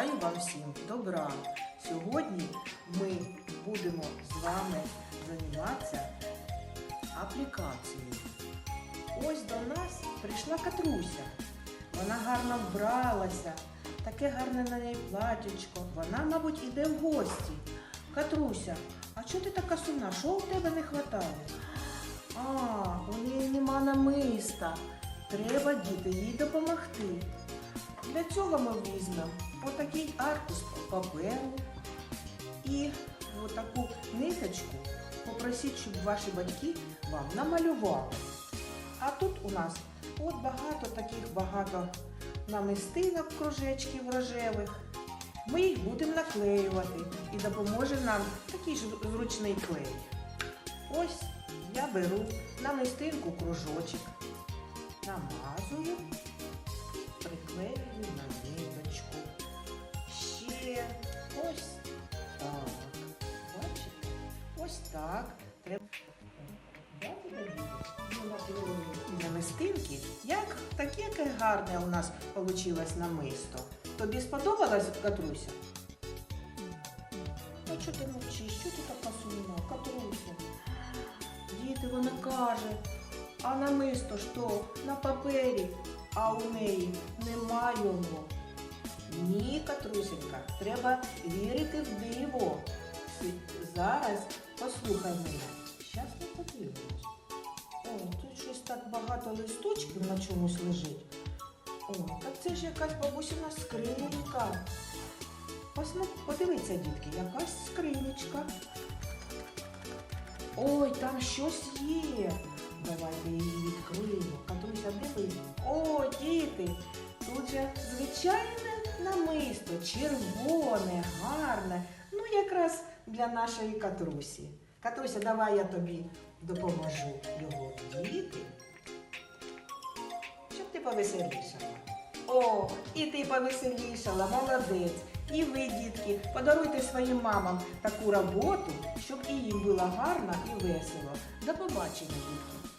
Бажаю вам всім добра. Сьогодні ми будемо з вами займатися аплікацією. Ось до нас прийшла Катруся. Вона гарно вбралася, таке гарне на неї платячко. Вона, мабуть, іде в гості. Катруся, а чого ти така сумна? Що у тебе не вистачає? А, у неї нема намиста. Треба діти їй допомогти. Для цього ми візьмемо отакий аркус паперу і отаку ниточку. Попросіть, щоб ваші батьки вам намалювали. А тут у нас от багато таких багато намистинок, кружечків рожевих. Ми їх будемо наклеювати і допоможе нам такий ж зручний клей. Ось я беру намистинку кружочок, намазую приклеюю на ниточку. Ще ось так. Так. Треба. Намистинки. Як таке яке гарне у нас вийшло намисто. Тобі сподобалась Катруся? Ну чого ти мовчиш? Що ти така сумна, Катруся? Діти, вона каже, а намисто що на папері, а у неї нема його. Ні, Катрусенька, треба вірити в диво. Зараз послухай мене. Щас ми подивимось. О, тут щось так багато листочків на чомусь лежить. О, так це ж якась бабусина скринька. Подивіться, дітки, якась скринечка. Ой, там щось є. Давайте її відкриємо. Катруся, диви. О, діти! Тут же звичайне намисто, червоне, гарне. Ну, якраз для нашої катрусі. Катруся, давай я тобі допоможу його діти. Щоб ти повеселішала. О, і ти повеселішала, молодець. І ви, дітки, подаруйте своїм мамам таку роботу, щоб і їм було гарно і весело. До побачення, дітки.